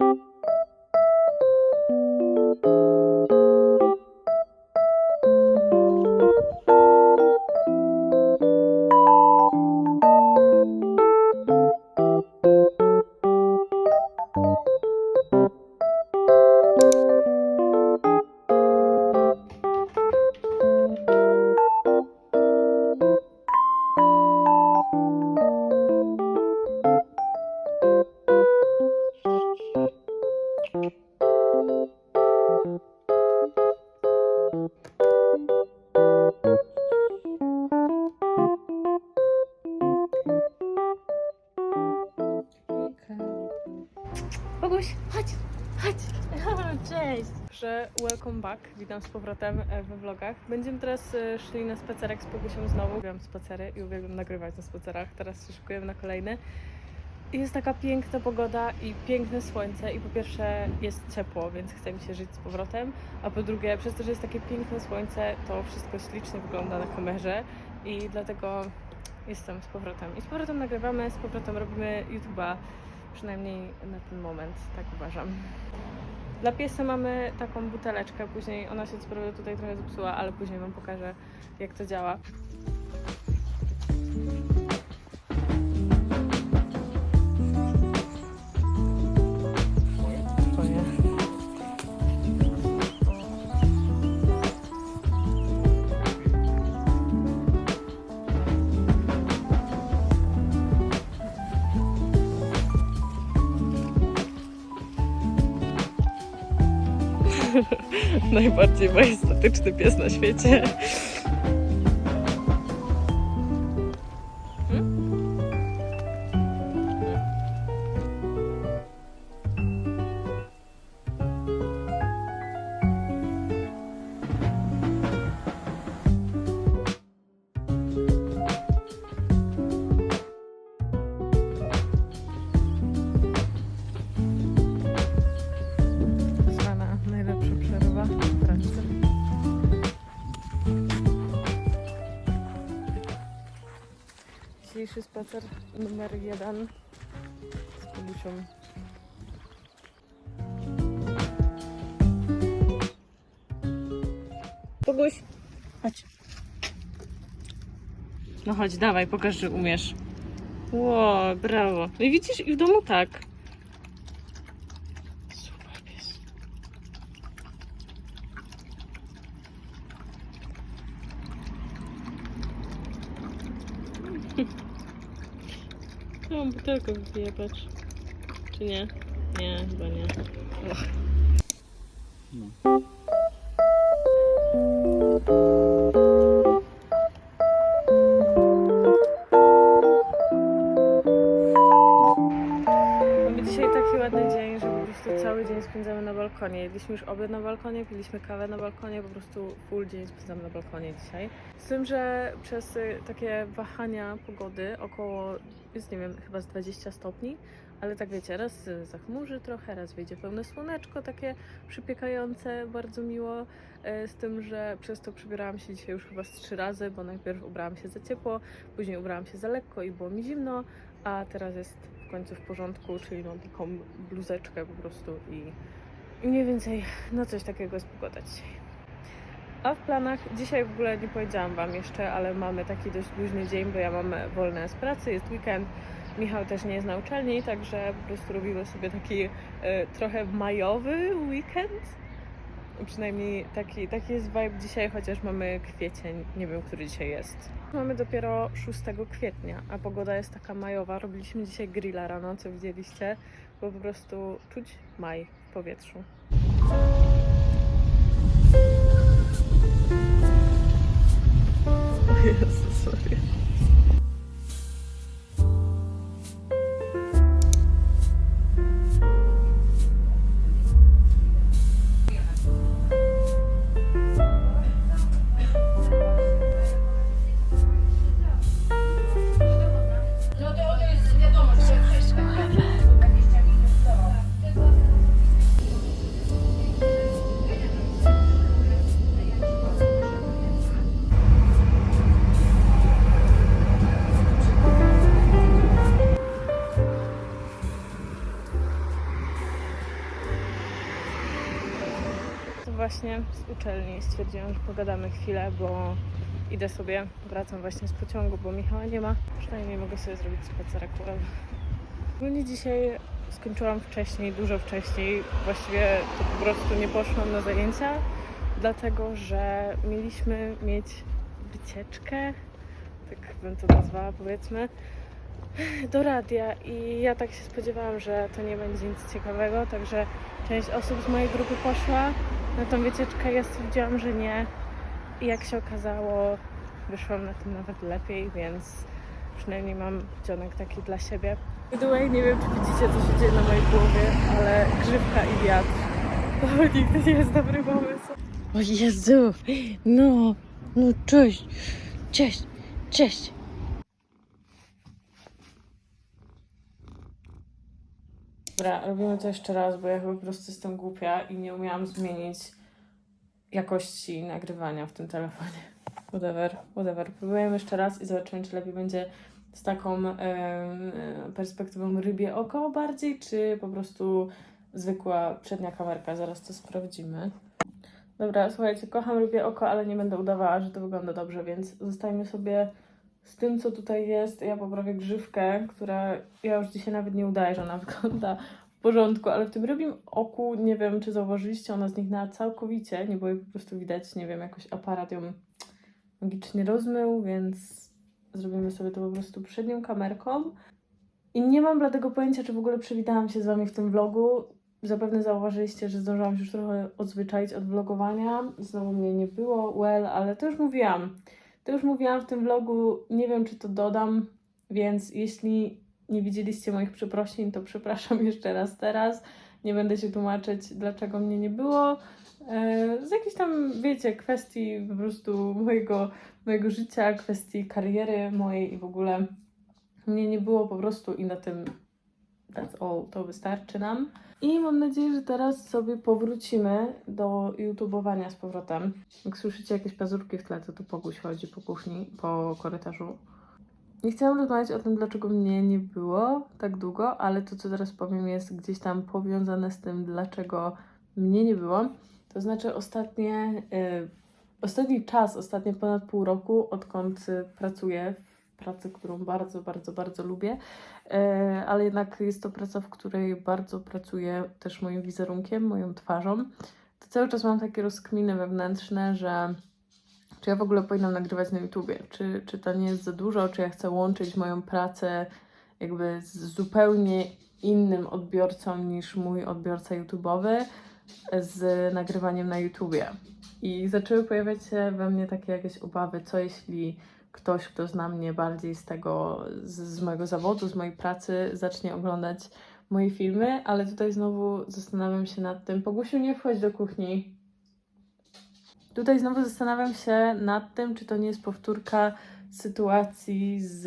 Boguś, welcome back. Witam z powrotem e, we vlogach. Będziemy teraz e, szli na spacerek z Bogusią znowu. Uwielbiam spacery i uwielbiam nagrywać na spacerach. Teraz się szykujemy na kolejny. I Jest taka piękna pogoda i piękne słońce i po pierwsze jest ciepło, więc chce mi się żyć z powrotem, a po drugie przez to, że jest takie piękne słońce, to wszystko ślicznie wygląda na kamerze i dlatego jestem z powrotem. I z powrotem nagrywamy, z powrotem robimy YouTube'a, przynajmniej na ten moment, tak uważam. Dla piesa mamy taką buteleczkę, później ona się co prawda tutaj trochę zepsuła, ale później Wam pokażę jak to działa. Najbardziej majestatyczny pies na świecie. Dzisiejszy spacer numer jeden z Kubusią. Boguś, chodź. No chodź, dawaj, pokaż, że umiesz. Ło, brawo. No i widzisz, i w domu tak. Super pies. Ja mam butelkę wypiję, patrz. Czy nie? Nie, chyba nie. Mamy prostu cały dzień spędzamy na balkonie. Jedliśmy już obiad na balkonie, piliśmy kawę na balkonie, po prostu full dzień spędzamy na balkonie dzisiaj. Z tym, że przez y, takie wahania pogody około, jest nie wiem, chyba z 20 stopni, ale tak wiecie, raz zachmurzy trochę, raz wyjdzie pełne słoneczko, takie przypiekające, bardzo miło. y, Z tym, że przez to przybierałam się dzisiaj już chyba z trzy razy, bo najpierw ubrałam się za ciepło, później ubrałam się za lekko i było mi zimno, a teraz jest w końcu w porządku, czyli mam taką bluzeczkę po prostu i, mniej więcej na coś takiego jest pogoda dzisiaj. A w planach, dzisiaj w ogóle nie powiedziałam Wam jeszcze, ale mamy taki dość luźny dzień, bo ja mam wolne z pracy, jest weekend. Michał też nie jest na uczelni, także po prostu robimy sobie taki e, trochę majowy weekend. Przynajmniej taki, taki jest vibe dzisiaj, chociaż mamy kwiecień, nie wiem, który dzisiaj jest. Mamy dopiero 6 kwietnia, a pogoda jest taka majowa. Robiliśmy dzisiaj grilla rano, co widzieliście, bo po prostu czuć maj w powietrzu. Właśnie z uczelni. Stwierdziłam, że pogadamy chwilę, bo idę sobie, wracam właśnie z pociągu, bo Michała nie ma. Przynajmniej mogę sobie zrobić spacerek urowy. Ogólnie dzisiaj skończyłam wcześniej, dużo wcześniej. Właściwie to po prostu nie poszłam na zajęcia, dlatego że mieliśmy mieć wycieczkę, tak bym to nazwała powiedzmy, do radia i ja tak się spodziewałam, że to nie będzie nic ciekawego, także część osób z mojej grupy poszła na tą wycieczkę, ja stwierdziłam, że nie i jak się okazało, wyszłam na tym nawet lepiej, więc przynajmniej mam dzionek taki dla siebie. By the way, nie wiem czy widzicie co się dzieje na mojej głowie, ale grzywka i wiatr to nigdy nie jest dobry pomysł. O Jezu, no, no cześć, cześć, cześć. Dobra, robimy to jeszcze raz, bo ja po prostu jestem głupia i nie umiałam zmienić jakości nagrywania w tym telefonie. Whatever, whatever. Próbujemy jeszcze raz i zobaczymy, czy lepiej będzie z taką e, perspektywą rybie oko bardziej, czy po prostu zwykła przednia kamerka. Zaraz to sprawdzimy. Dobra, słuchajcie, kocham rybie oko, ale nie będę udawała, że to wygląda dobrze, więc zostańmy sobie z tym, co tutaj jest. Ja poprawię grzywkę, która ja już dzisiaj nawet nie udaję, że ona wygląda w porządku, ale w tym rybim oku, nie wiem, czy zauważyliście, ona zniknęła całkowicie, nie było jej po prostu widać, nie wiem, jakoś aparat ją magicznie rozmył, więc zrobimy sobie to po prostu przednią kamerką. I nie mam dlatego pojęcia, czy w ogóle przywitałam się z Wami w tym vlogu. Zapewne zauważyliście, że zdążyłam się już trochę odzwyczaić od vlogowania. Znowu mnie nie było, well, ale to już mówiłam. To już mówiłam w tym vlogu, nie wiem czy to dodam, więc jeśli nie widzieliście moich przeprosin, to przepraszam jeszcze raz teraz. Nie będę się tłumaczyć, dlaczego mnie nie było. E, Z jakichś tam, wiecie, kwestii po prostu mojego, mojego życia, kwestii kariery mojej i w ogóle mnie nie było po prostu i na tym that's all, to wystarczy nam. I mam nadzieję, że teraz sobie powrócimy do YouTubeowania z powrotem. Jak słyszycie jakieś pazurki w tle, to tu Poguś chodzi po kuchni, po korytarzu. Nie chciałam rozmawiać o tym, dlaczego mnie nie było tak długo, ale to, co teraz powiem, jest gdzieś tam powiązane z tym, dlaczego mnie nie było. To znaczy ostatnie, y, ostatni czas, ostatnie ponad pół roku, odkąd pracuję w pracy, którą bardzo, bardzo, bardzo lubię, E, ale jednak jest to praca, w której bardzo pracuję też moim wizerunkiem, moją twarzą. To cały czas mam takie rozkminy wewnętrzne, że czy ja w ogóle powinnam nagrywać na YouTubie, czy, czy to nie jest za dużo, czy ja chcę łączyć moją pracę jakby z zupełnie innym odbiorcą niż mój odbiorca YouTubeowy z nagrywaniem na YouTubie. I zaczęły pojawiać się we mnie takie jakieś obawy, co jeśli ktoś, kto zna mnie bardziej z tego, z, z mojego zawodu, z mojej pracy, zacznie oglądać moje filmy, ale tutaj znowu zastanawiam się nad tym. Pogusiu, nie wchodź do kuchni. Tutaj znowu zastanawiam się nad tym, czy to nie jest powtórka sytuacji z,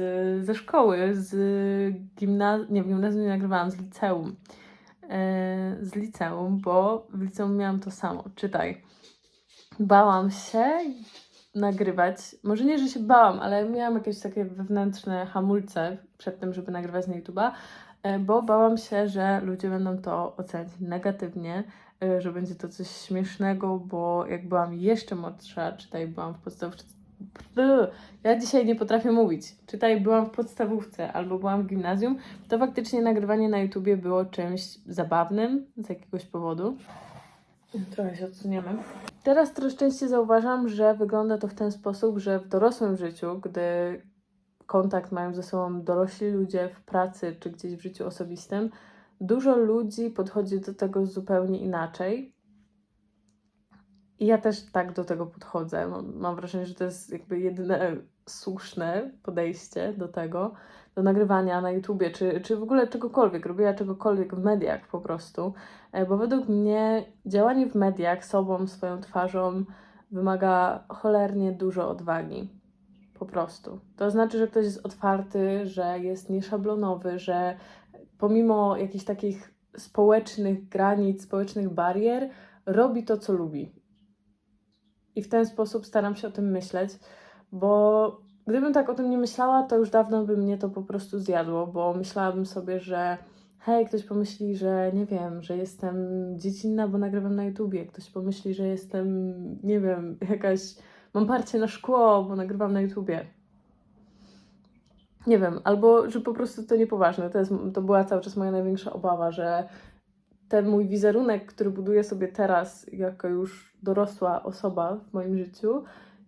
ze szkoły, z gimnazjum, nie, w gimnazjum nie nagrywałam, z liceum. E, z liceum, bo w liceum miałam to samo. Czytaj. Bałam się nagrywać. Może nie, że się bałam, ale miałam jakieś takie wewnętrzne hamulce przed tym, żeby nagrywać na YouTube'a, e, bo bałam się, że ludzie będą to oceniać negatywnie, e, że będzie to coś śmiesznego, bo jak byłam jeszcze młodsza, czytaj, byłam w podstawówce. Ja dzisiaj nie potrafię mówić. Czytaj, byłam w podstawówce albo byłam w gimnazjum, to faktycznie nagrywanie na YouTubie było czymś zabawnym z jakiegoś powodu. Trochę się odsuniemy. Teraz coraz częściej zauważam, że wygląda to w ten sposób, że w dorosłym życiu, gdy kontakt mają ze sobą dorośli ludzie w pracy czy gdzieś w życiu osobistym, dużo ludzi podchodzi do tego zupełnie inaczej. I ja też tak do tego podchodzę. Mam wrażenie, że to jest jakby jedyne słuszne podejście do tego, do nagrywania na YouTubie, czy, czy w ogóle czegokolwiek, robienia czegokolwiek w mediach po prostu. E, Bo według mnie działanie w mediach sobą, swoją twarzą wymaga cholernie dużo odwagi. Po prostu. To znaczy, że ktoś jest otwarty, że jest nieszablonowy, że pomimo jakichś takich społecznych granic, społecznych barier, robi to, co lubi. I w ten sposób staram się o tym myśleć, bo gdybym tak o tym nie myślała, to już dawno by mnie to po prostu zjadło, bo myślałabym sobie, że hej, ktoś pomyśli, że nie wiem, że jestem dziecinna, bo nagrywam na YouTubie. Ktoś pomyśli, że jestem, nie wiem, jakaś, mam parcie na szkło, bo nagrywam na YouTubie. Nie wiem, albo że po prostu to niepoważne. To, jest, to była cały czas moja największa obawa, że ten mój wizerunek, który buduję sobie teraz jako już dorosła osoba w moim życiu,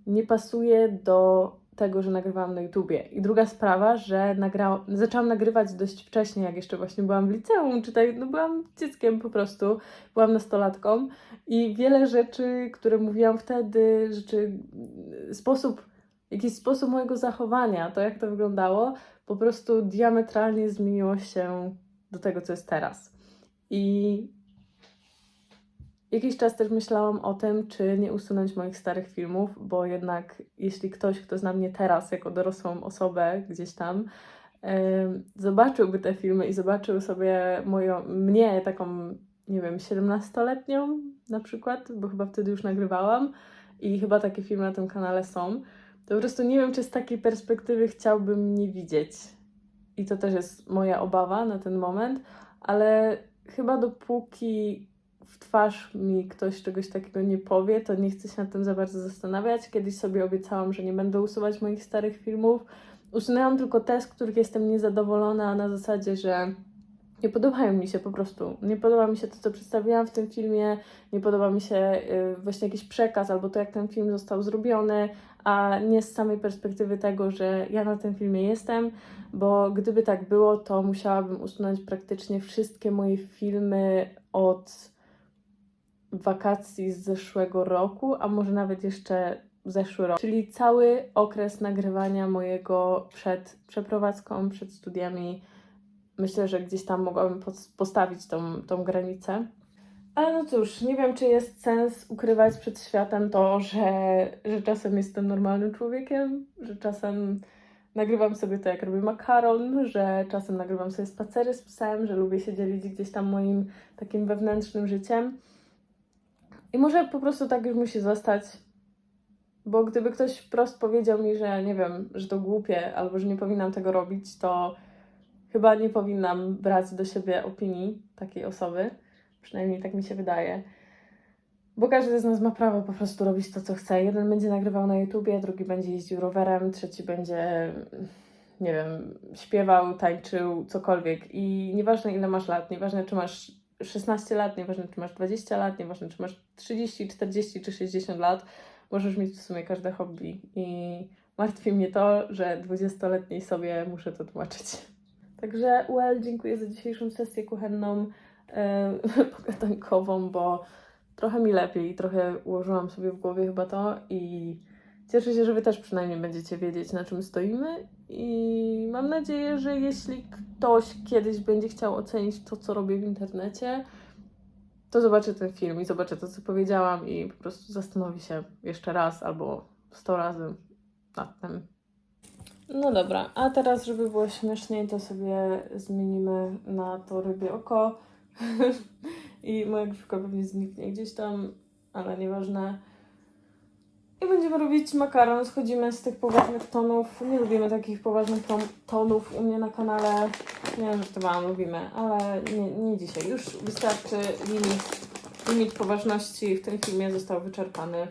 nie pasuje do tego, że nagrywałam na YouTubie. I druga sprawa, że nagra... zaczęłam nagrywać dość wcześnie, jak jeszcze właśnie byłam w liceum, czy tak, no byłam dzieckiem po prostu, byłam nastolatką i wiele rzeczy, które mówiłam wtedy, rzeczy, sposób, jakiś sposób mojego zachowania, to jak to wyglądało, po prostu diametralnie zmieniło się do tego, co jest teraz. I jakiś czas też myślałam o tym, czy nie usunąć moich starych filmów, bo jednak jeśli ktoś, kto zna mnie teraz jako dorosłą osobę gdzieś tam, zobaczyłby te filmy i zobaczył sobie moją, mnie taką, nie wiem, 17-letnią na przykład, bo chyba wtedy już nagrywałam i chyba takie filmy na tym kanale są, to po prostu nie wiem, czy z takiej perspektywy chciałbym mnie widzieć. I to też jest moja obawa na ten moment, ale chyba dopóki w twarz mi ktoś czegoś takiego nie powie, to nie chcę się nad tym za bardzo zastanawiać. Kiedyś sobie obiecałam, że nie będę usuwać moich starych filmów. Usunęłam tylko te, z których jestem niezadowolona na zasadzie, że nie podobają mi się po prostu. Nie podoba mi się to, co przedstawiłam w tym filmie, nie podoba mi się y, właśnie jakiś przekaz albo to, jak ten film został zrobiony, a nie z samej perspektywy tego, że ja na tym filmie jestem, bo gdyby tak było, to musiałabym usunąć praktycznie wszystkie moje filmy od wakacji z zeszłego roku, a może nawet jeszcze zeszły rok. Czyli cały okres nagrywania mojego przed przeprowadzką, przed studiami. Myślę, że gdzieś tam mogłabym pos- postawić tą, tą granicę. Ale no cóż, nie wiem, czy jest sens ukrywać przed światem to, że, że czasem jestem normalnym człowiekiem, że czasem nagrywam sobie to, jak robię makaron, że czasem nagrywam sobie spacery z psem, że lubię się dzielić gdzieś tam moim takim wewnętrznym życiem. I może po prostu tak już musi zostać. Bo gdyby ktoś wprost powiedział mi, że nie wiem, że to głupie albo że nie powinnam tego robić, to chyba nie powinnam brać do siebie opinii takiej osoby. Przynajmniej tak mi się wydaje. Bo każdy z nas ma prawo po prostu robić to, co chce. Jeden będzie nagrywał na YouTubie, drugi będzie jeździł rowerem, trzeci będzie, nie wiem, śpiewał, tańczył, cokolwiek. I nieważne ile masz lat, nieważne czy masz 16 lat, nieważne czy masz 20 lat, nieważne czy masz 30, 40 czy 60 lat, możesz mieć w sumie każde hobby. I martwi mnie to, że 20-letniej sobie muszę to tłumaczyć. Także, well, dziękuję za dzisiejszą sesję kuchenną, e, pogadankową, bo trochę mi lepiej, trochę ułożyłam sobie w głowie chyba to i cieszę się, że Wy też przynajmniej będziecie wiedzieć, na czym stoimy i mam nadzieję, że jeśli ktoś kiedyś będzie chciał ocenić to, co robię w internecie, to zobaczy ten film i zobaczy to, co powiedziałam i po prostu zastanowi się jeszcze raz albo sto razy nad tym. No dobra, a teraz, żeby było śmieszniej, to sobie zmienimy na to rybie oko. I moja grzywka pewnie zniknie gdzieś tam, ale nieważne. I będziemy robić makaron. Schodzimy z tych poważnych tonów. Nie lubimy takich poważnych ton- tonów u mnie na kanale. Nie, że to wam lubimy, ale nie, nie dzisiaj. Już wystarczy limit, limit poważności w tym filmie został wyczerpany.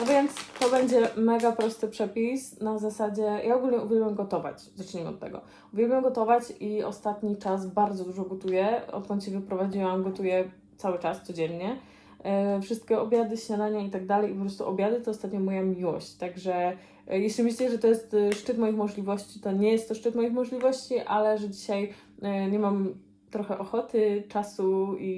No więc to będzie mega prosty przepis na zasadzie, ja ogólnie uwielbiam gotować, zacznijmy od tego. Uwielbiam gotować i ostatni czas bardzo dużo gotuję. Odkąd się wyprowadziłam, gotuję cały czas, codziennie. E, wszystkie obiady, śniadania i tak dalej. I po prostu obiady to ostatnio moja miłość. Także e, jeśli myślicie, że to jest e, szczyt moich możliwości, to nie jest to szczyt moich możliwości, ale że dzisiaj nie mam trochę ochoty, czasu i,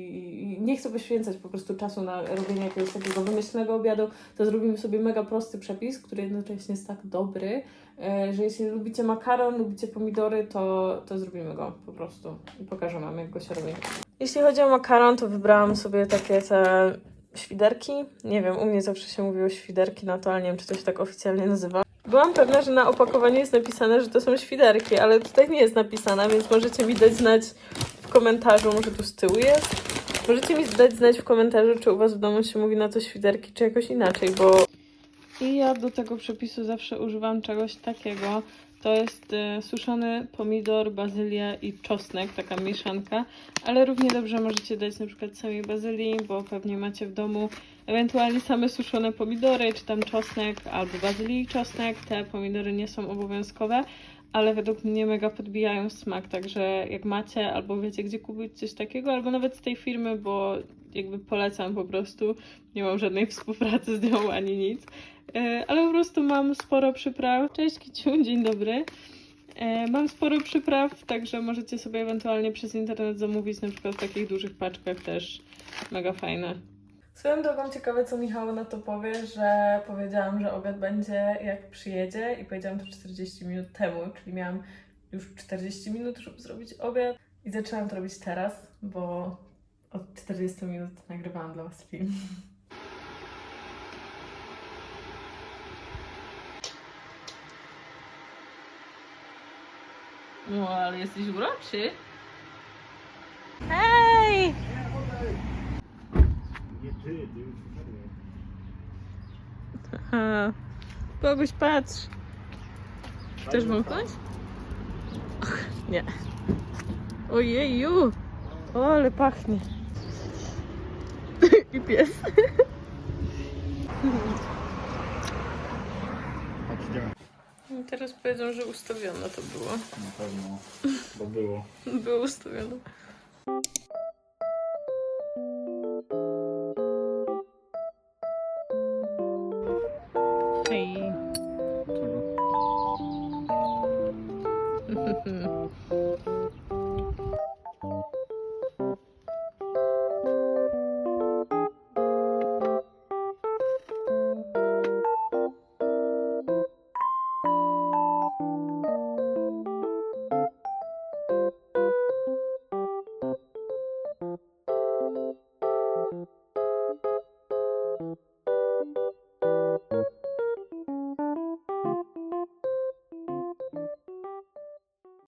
i nie chcę poświęcać po prostu czasu na robienie jakiegoś takiego wymyślnego obiadu, to zrobimy sobie mega prosty przepis, który jednocześnie jest tak dobry, e, że jeśli lubicie makaron, lubicie pomidory, to, to zrobimy go po prostu i pokażę wam, jak go się robi. Jeśli chodzi o makaron, to wybrałam sobie takie te świderki. Nie wiem, u mnie zawsze się mówiło świderki na to, ale nie wiem, czy to się tak oficjalnie nazywa. Byłam pewna, że na opakowaniu jest napisane, że to są świderki, ale tutaj nie jest napisane, więc możecie mi dać znać komentarzu, może tu z tyłu jest. Możecie mi dać znać w komentarzu, czy u Was w domu się mówi na to świderki, czy jakoś inaczej, bo... I ja do tego przepisu zawsze używam czegoś takiego, To jest e, suszony pomidor, bazylia i czosnek, taka mieszanka, ale równie dobrze możecie dać na przykład samej bazylii, bo pewnie macie w domu ewentualnie same suszone pomidory, czy tam czosnek, albo bazylii i czosnek. Te pomidory nie są obowiązkowe, ale według mnie mega podbijają smak, także jak macie, albo wiecie gdzie kupić coś takiego, albo nawet z tej firmy, bo jakby polecam po prostu, nie mam żadnej współpracy z nią ani nic, E, ale po prostu mam sporo przypraw. Cześć Kiciu, dzień dobry. E, Mam sporo przypraw, także możecie sobie ewentualnie przez internet zamówić, na przykład w takich dużych paczkach też mega fajne. Swoją drogą ciekawe, co Michał na to powie, że powiedziałam, że obiad będzie jak przyjedzie i powiedziałam to 40 minut temu, czyli miałam już 40 minut, żeby zrobić obiad i zaczęłam to robić teraz, bo od 40 minut nagrywałam dla Was film. No, ale jesteś uroczy. Hej! Nie ty, ty już Aha. Kogoś patrz. Chcesz? Och, nie. Ojeju. O, ale pachnie. I pies. Chodźcie. I teraz powiedzą, że ustawione to było. Na pewno, bo było. Było ustawione. 嗯。